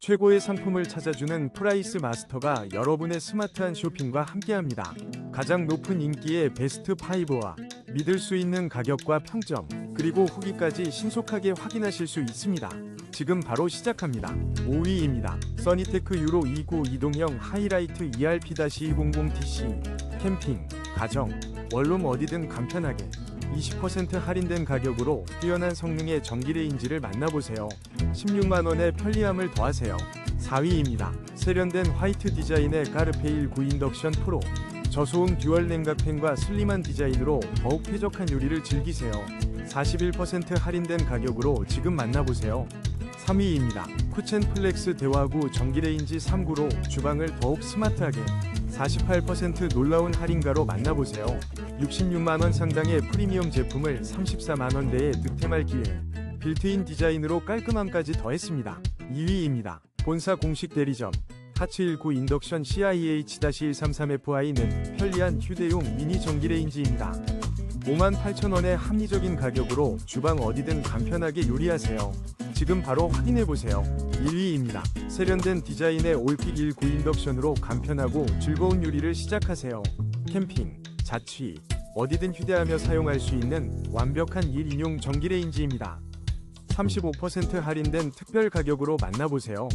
최고의 상품을 찾아주는 프라이스 마스터가 여러분의 스마트한 쇼핑과 함께합니다. 가장 높은 인기의 베스트 5와 믿을 수 있는 가격과 평점, 그리고 후기까지 신속하게 확인하실 수 있습니다. 지금 바로 시작합니다. 5위입니다. 써니테크 유로 29 이동형 하이라이트 ERP-200TC 캠핑, 가정, 원룸 어디든 간편하게 20% 할인된 가격으로 뛰어난 성능의 전기레인지를 만나보세요. 16만원의 편리함을 더하세요. 4위입니다. 세련된 화이트 디자인의 까르페일 9 인덕션 프로 저소음 듀얼 냉각팬과 슬림한 디자인으로 더욱 쾌적한 요리를 즐기세요. 41% 할인된 가격으로 지금 만나보세요. 3위입니다. 쿠첸 플렉스 대화구 전기레인지 3구로 주방을 더욱 스마트하게 48% 놀라운 할인가로 만나보세요. 66만원 상당의 프리미엄 제품을 34만원대에 득템할 기회. 빌트인 디자인으로 깔끔함까지 더했습니다. 2위입니다. 본사 공식 대리점 하츠19 인덕션 CIH-133FI는 편리한 휴대용 미니 전기레인지입니다. 58,000원의 합리적인 가격으로 주방 어디든 간편하게 요리하세요. 지금 바로 확인해보세요. 1위입니다. 세련된 디자인의 올픽 19 인덕션으로 간편하고 즐거운 요리를 시작하세요. 캠핑, 자취, 어디든 휴대하며 사용할 수 있는 완벽한 1인용 전기레인지입니다. 35% 할인된 특별 가격으로 만나보세요.